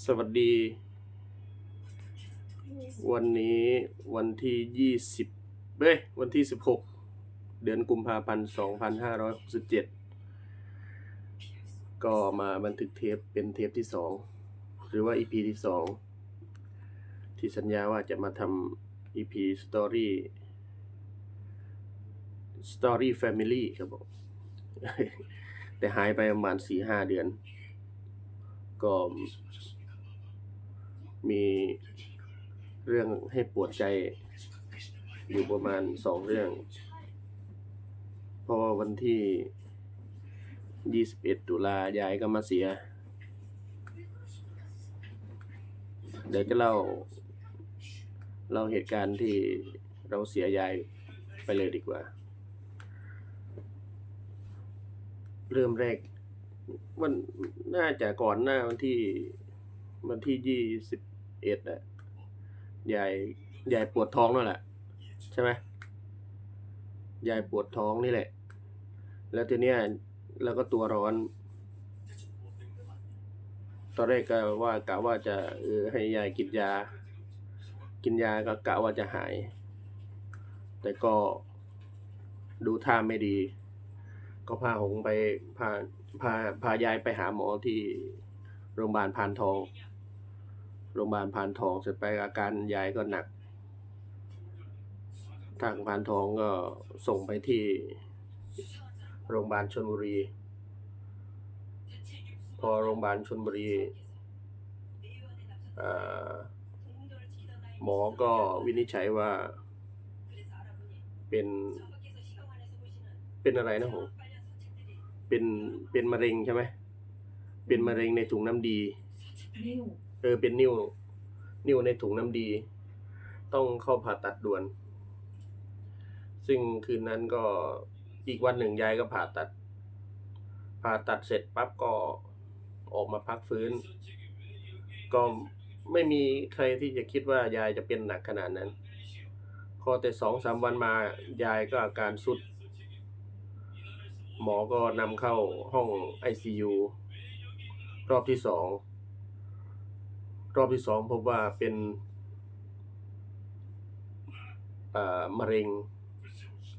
สวัสดี วันนี้วันที่ยี่สิบเบ้ยวันที่สิบหกเดือนกุมภาพันธ์สองพันห้าร้อยหกสิบเจ็ดก็มาบันทึกเทปเป็นเทปที่สองหรือว่า EP ที่สองที่สัญญาว่าจะมาทำ EP Story Story Family ครับผมแต่หายไปประมาณสี่ห้าเดือน ก็ มีเรื่องให้ปวดใจอยู่ประมาณสองเรื่อง เพราะว่าวันที่ 21 ตุลายายก็มาเสีย เดี๋ยวจะเล่าเล่าเหตุการณ์ที่เราเสียยายไปเลยดีกว่า เริ่มแรกมันน่าจะก่อนหน้าวันที่วันที่ยี่สิบ เอ็ดอะยายยายปวดท้องนั่นแหละใช่ไหมยายปวดท้องนี่แหละ แล้วทีเนี้ยแล้วก็ตัวร้อน ตอนแรกก็ว่ากะว่าจะเออให้ยายกินยา กินยาก็กะว่าจะหาย แต่ก็ดูท่าไม่ดี ก็พาหงไปพาพาพายายไปหาหมอที่โรงพยาบาลพานทอง โรงพยาบาลพานทองเสร็จไปอาการยายก็หนัก ทางพานทองก็ส่งไปที่โรงพยาบาลชลบุรี พอโรงพยาบาลชลบุรีอ่อหมอก็วินิจฉัยว่าเป็นเป็นอะไรนะผมเป็นเป็นมะเร็งใช่ไหมเป็นมะเร็งในถุงน้ำดี เออเป็นนิ้ว นิ้วในถุงน้ำดี ต้องเข้าผ่าตัดด่วน ซึ่งคืนนั้นก็อีกวันหนึ่งยายก็ผ่าตัด ผ่าตัดเสร็จปั๊บก็ออกมาพักฟื้น ก็ไม่มีใครที่จะคิดว่ายายจะเป็นหนักขนาดนั้น พอแต่สองสามวันมายายก็อาการสุด หมอก็นำเข้าห้อง ICU รอบที่สอง รอบที่สองพบว่าเป็นมะเร็ง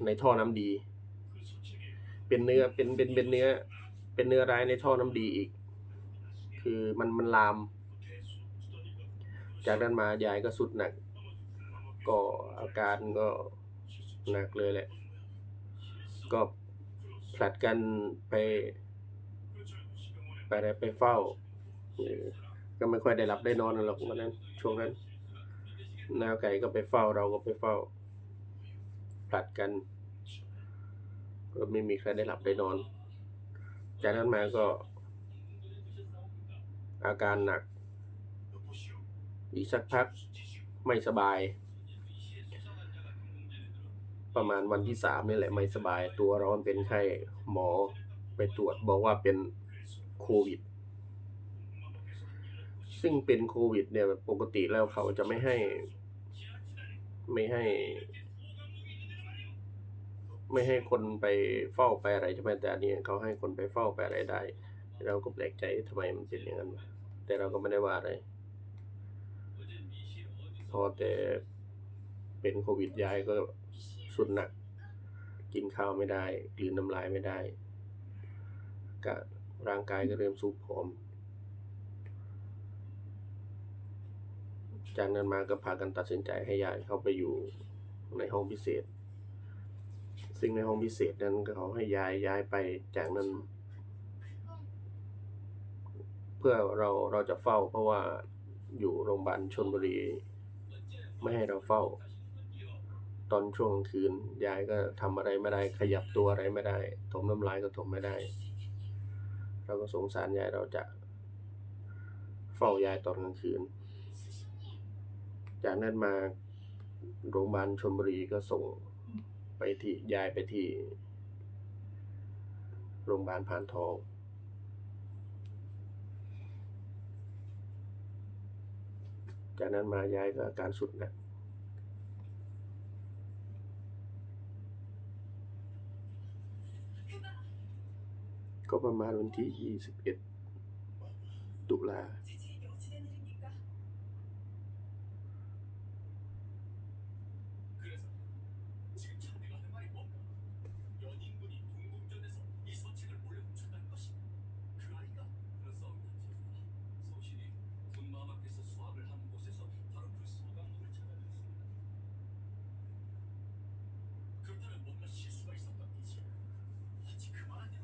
ในท่อน้ำดี เป็นเนื้อเป็นเป็นเป็นเนื้อ เป็นเนื้อร้ายในท่อน้ำดีอีก คือมันมันลาม จากนั้นมายายก็สุดหนัก ก็อาการก็หนักเลยแหละ ก็ผลัดกันไป ไปไปเฝ้า ก็ไม่ค่อยได้รับได้นอนหรอกวันนั้น ช่วงนั้นนาวไก่ก็ไปเฝ้าเราก็ไปเฝ้าผลัดกัน ก็ไม่มีใครได้หลับได้นอน จากนั้นมาก็ อาการหนัก อีกสักพักไม่สบาย ประมาณวันที่สามนี่แหละไม่สบาย ตัวร้อนเป็นไข้หมอไปตรวจบอกว่าเป็นโควิด ซึ่งเป็นโควิด เนี่ยปกติแล้วเขาจะไม่ให้ ไม่ให้ ไม่ให้คนไปเฝ้าไปอะไรใช่ไหมแต่อันนี้เขาให้คนไปเฝ้าไปอะไรได้ เราก็แปลกใจทำไมมันเป็นอย่างนั้นวะแต่เราก็ไม่ได้ว่าอะไรพอแต่เป็นโควิดย้ายก็สุดหนัก กินข้าวไม่ได้กลืนน้ำลายไม่ได้ก็ร่างกายก็เริ่มสุกผอม จากนั้นมาก็พากันตัดสินใจให้ยายเข้าไปอยู่ในห้องพิเศษ ซึ่งในห้องพิเศษนั้นก็เขาให้ยายย้ายไปจากนั้น เพื่อเราเราจะเฝ้าเพราะว่าอยู่โรงพยาบาลชนบุรี ไม่ให้เราเฝ้า ตอนช่วงกลางคืนยายก็ทำอะไรไม่ได้ ขยับตัวอะไรไม่ได้ถมน้ำลายก็ถมไม่ได้ เราก็สงสารยายเราจะเฝ้ายายตอนกลางคืน จากนั้นมาโรงพยาบาลชนบุรีก็ส่งไปที่ยายไปที่ โรงพยาบาลพานทองจากนั้นมายายก็อาการสุดหนักก็ประมาณวันที่ 21 ตุลา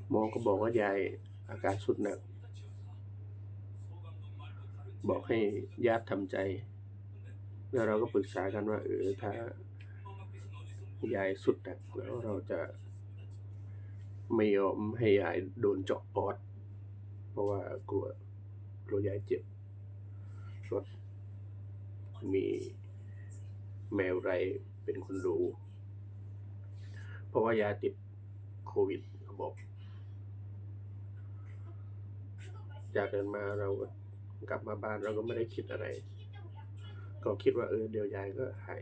หมอก็บอกว่ายายอาการสุดหนัก บอกให้ญาติทำใจ แล้วเราก็ปรึกษากันว่า เออถ้ายายสุดหนักแล้วเราจะไม่ยอมให้ยายโดนเจาะปอด เพราะว่ากลัวกลัวยายเจ็บรถมีแมวไรเป็นคนดู เพราะว่ายายติดโควิด เขาบอกจากเดินมาเรากลับมาบ้านเราก็ไม่ได้คิดอะไร ก็คิดว่าเออเดี๋ยวยายก็หาย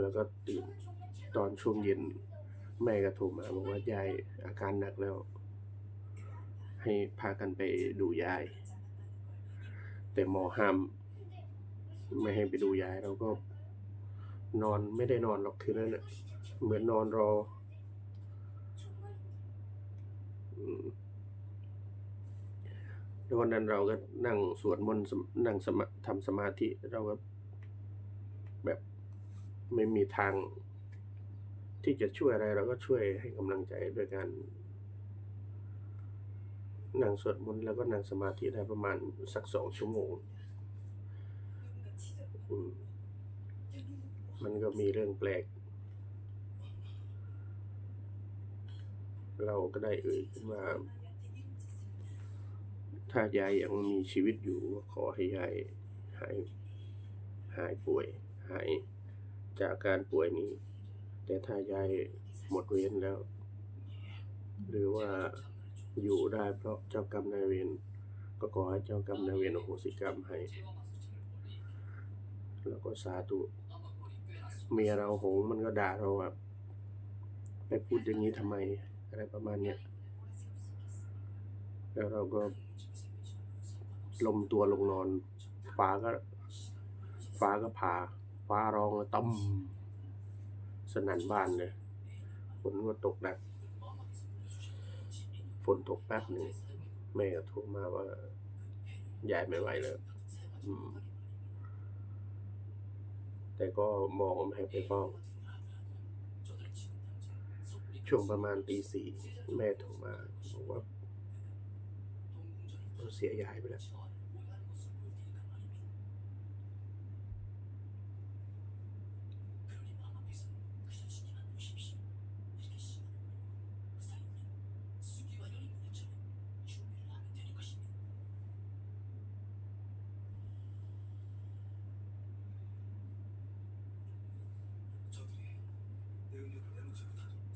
แล้วก็ตื่นตอนช่วงเย็นแม่ก็โทรมาบอกว่ายายอาการหนักแล้ว ให้พากันไปดูยาย แต่หมอห้าม ไม่ให้ไปดูยายเราก็ นอนไม่ได้นอนหรอกคืนนั้นน่ะเหมือนนอนรอแล้ววันนั้นเราก็นั่งสวดมนต์นั่งสมาทำสมาธิเราก็แบบไม่มีทาง ที่จะช่วยอะไร เราก็ช่วยให้กำลังใจด้วยการนั่งสวดมนต์แล้วก็นั่งสมาธิได้ประมาณสักสองชั่วโมง อืม มันก็มีเรื่องแปลก เราก็ได้เอ่ยขึ้นว่า ถ้ายายยังมีชีวิตอยู่ขอให้ยายหายหายป่วย หายจากการป่วยนี้ แต่ถ้ายายหมดเวรแล้ว หรือว่าอยู่ได้เพราะเจ้ากรรมนายเวรก็ขอให้เจ้ากรรมนายเวรอโหสิกรรมให้ แล้วก็สาธุ เมียเราหงมันก็ด่าเราว่าไปพูดอย่างนี้ทำไม อะไรประมาณเนี้ยแล้วเราก็ลมตัวลงนอนฟ้าก็ฟ้าก็ผ่าฟ้าร้องต้มสนั่นบ้านเลยฝนก็ตกหนักฝนตกแป๊บหนึ่งแม่ก็โทรมาว่ายายไม่ไหวแล้วอืม แต่ก็มองไม่ให้ไปเฝ้าช่วงประมาณตีสี่แม่โทรมาบอกว่าเราเสียยายไปแล้ว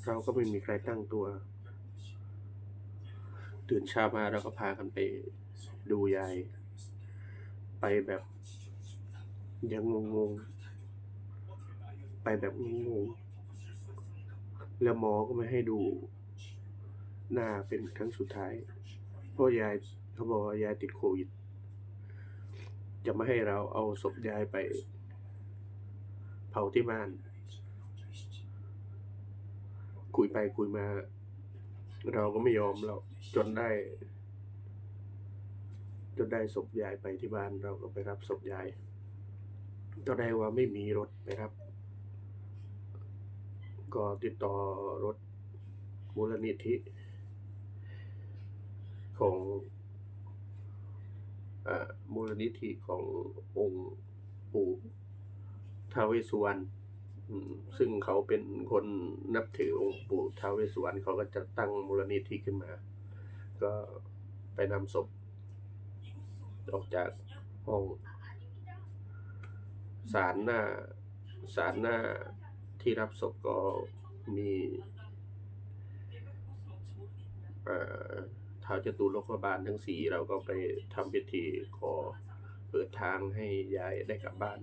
เราก็ไม่มีใครตั้งตัว ตื่นเช้ามาเราก็พากันไปดูยาย ไปแบบยังงงๆ ไปแบบงงๆ แล้วหมอก็ไม่ให้ดู หน้าเป็นครั้งสุดท้าย เพราะยายเขาบอกว่ายายติดโควิด จะไม่ให้เราเอาศพยายไป เผาที่บ้าน คุยไปคุยมา เราก็ไม่ยอมเราจนได้ จนได้ศพยายไปที่บ้านเราก็ไปรับศพยายก็ได้ว่าไม่มีรถไปรับ ก็ติดต่อรถมูลนิธิ ของอ่ามูลนิธิขององค์ปู่ทาวเวสุวรรณ ซึ่งเขาเป็นคนนับถือองค์ปู่ท้าวเวสสุวรรณเขาก็จะตั้งมูลนิธิขึ้นมา ก็ไปนำศพออกจากห้องศาลหน้าศาลหน้าที่รับศพก็มีเอ่อท้าวจตุโลกบาลทั้งสี่เราก็ไปทำพิธีขอเปิดทางให้ยายได้กลับบ้าน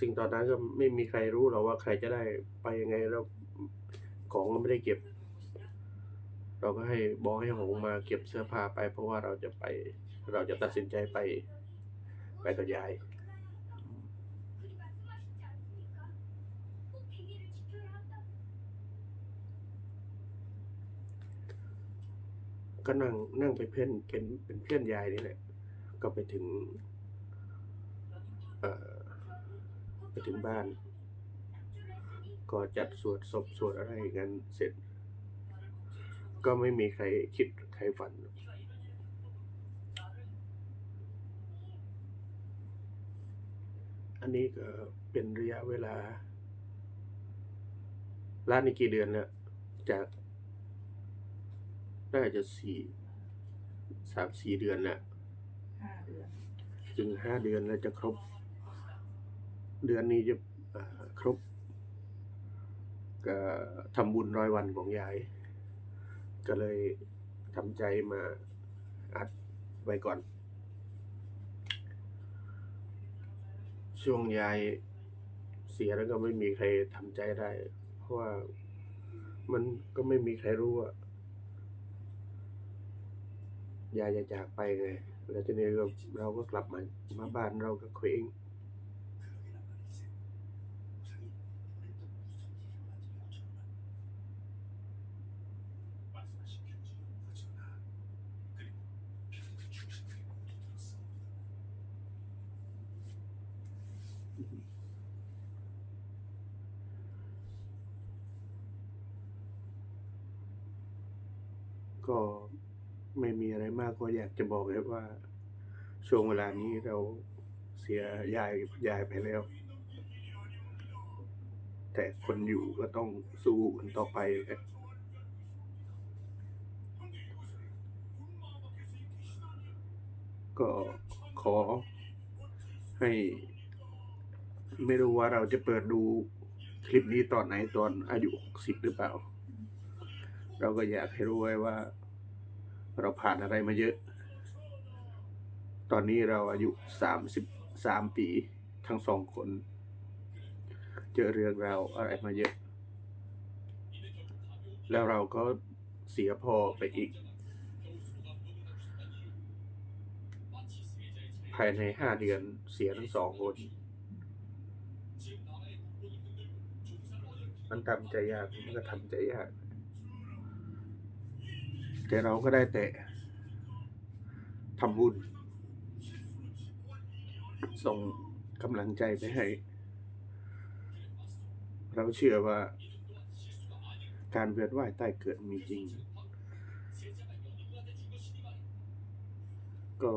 สิ่งตอนนั้นก็ไม่มีใครรู้หรอกว่าใครจะได้ไปยังไงแล้วของก็ไม่ได้เก็บ เราก็ให้บอกให้หงมาเก็บเสื้อผ้าไป เพราะว่าเราจะไป เราจะตัดสินใจไป ไปกับยายก็นั่งนั่งไปเพื่อนเป็นเป็นเพื่อนยายนี่แหละ ก็ไปถึง เอ่อ ไปถึงบ้าน ก็จัดสวดศพสวดอะไรกันเสร็จ ก็ไม่มีใครคิดใครฝัน อันนี้ก็เป็นระยะเวลาร้านนี้กี่เดือนแล้วจากน่าจะสี่สามสี่เดือนแล้วห้าเดือนจึงห้าเดือนแล้วจะครบ เดือนนี้จะครบก็ทำบุญร้อยวันของยาย ก็เลยทำใจมาอัดไว้ก่อน ช่วงยายเสียแล้วก็ไม่มีใครทำใจได้ เพราะว่ามันก็ไม่มีใครรู้ว่ายายจะจากไปไง แล้วทีนี้เราก็กลับมามาบ้านเราก็เคว้ง ก็ ไม่มีอะไรมากก็อยากจะบอกเลยว่า ช่วงเวลานี้เราเสียยายยายไปแล้ว แต่คนอยู่ก็ต้องสู้กันต่อไปครับก็ขอให้ ไม่รู้ว่าเราจะเปิดดูคลิปนี้ตอนไหนตอนอายุหกสิบหรือเปล่า เราก็อยากให้รู้ไว้ว่า เราผ่านอะไรมาเยอะ ตอนนี้เราอายุสามสิบสามปีทั้งสองคน เจอเรื่องราวอะไรมาเยอะ แล้วเราก็เสียพ่อไปอีก ภายในห้าเดือนเสียทั้งสองคน มันทำใจยาก มันก็ทำใจยาก แต่เราก็ได้แต่ทำบุญ ส่งกำลังใจไปให้ เราเชื่อว่า การเวียนว่ายใต้เกิดมีจริง ก็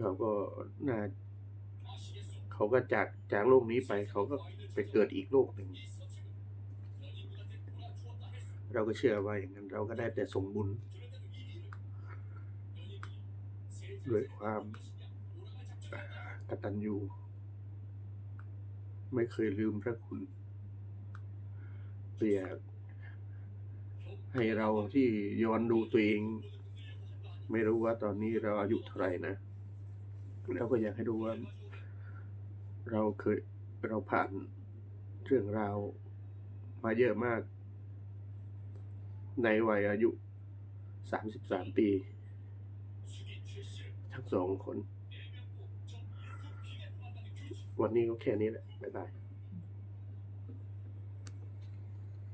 เราก็น่าเขาก็จากจากโลกนี้ไป เขาก็ไปเกิดอีกโลกหนึ่ง เราก็เชื่อว่าอย่างนั้นเราก็ได้แต่ส่งบุญด้วยความกตัญญูไม่เคยลืมพระคุณเปียากให้เราที่ย้อนดูตัวเอง ไม่รู้ว่าตอนนี้เราอายุเท่าไหร่นะเราก็อยากให้ดูว่า เราเคยเราผ่านเรื่องราวมาเยอะมาก ในวัยอายุสามสิบสามปี ทั้งสองคน วันนี้ก็แค่นี้แหละ บ๊ายบาย